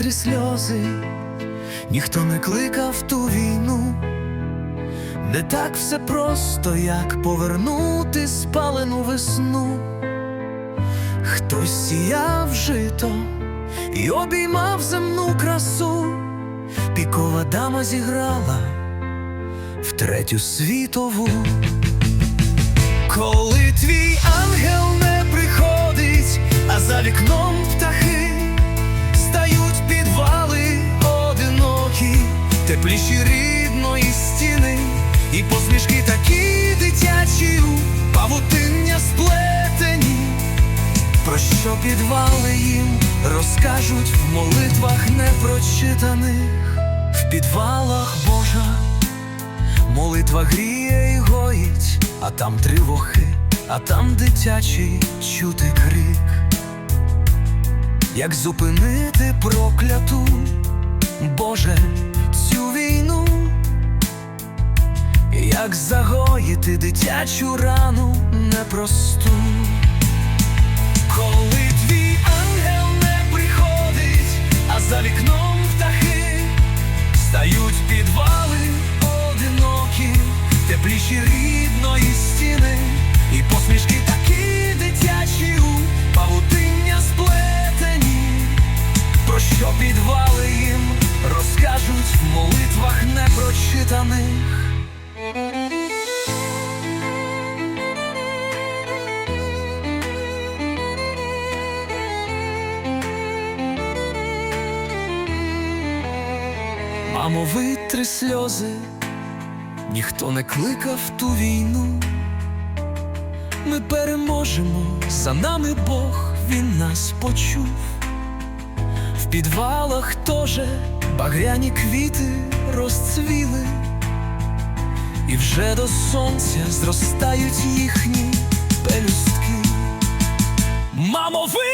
витри сльози, ніхто не кликав ту війну. Не так все просто, як повернути спалену весну. Хтось сіяв жито і обіймав земну красу. Пікова дама зіграла в третю світову. Коли твій ангел не приходить, а за вікном тепліші рідної стіни, і посмішки такі дитячі, павутиння сплетені, про що підвали їм розкажуть в молитвах непрочитаних, в підвалах Божа. Молитва гріє і гоїть, а там тривоги, а там дитячий чути крик. Як зупинити прокляту, Боже, як загоїти дитячу рану непросту. Коли твій ангел не приходить, а за вікном птахи стають підвали одинокі, тепліші рідної стіни, і посмішки такі дитячі у Мамо, витри сльози, ніхто не кликав ту війну. Ми переможемо, за нами Бог, Він нас почув. В підвалах теж багряні квіти розцвіли, і вже до сонця зростають їхні пелюстки. Мамо, сльози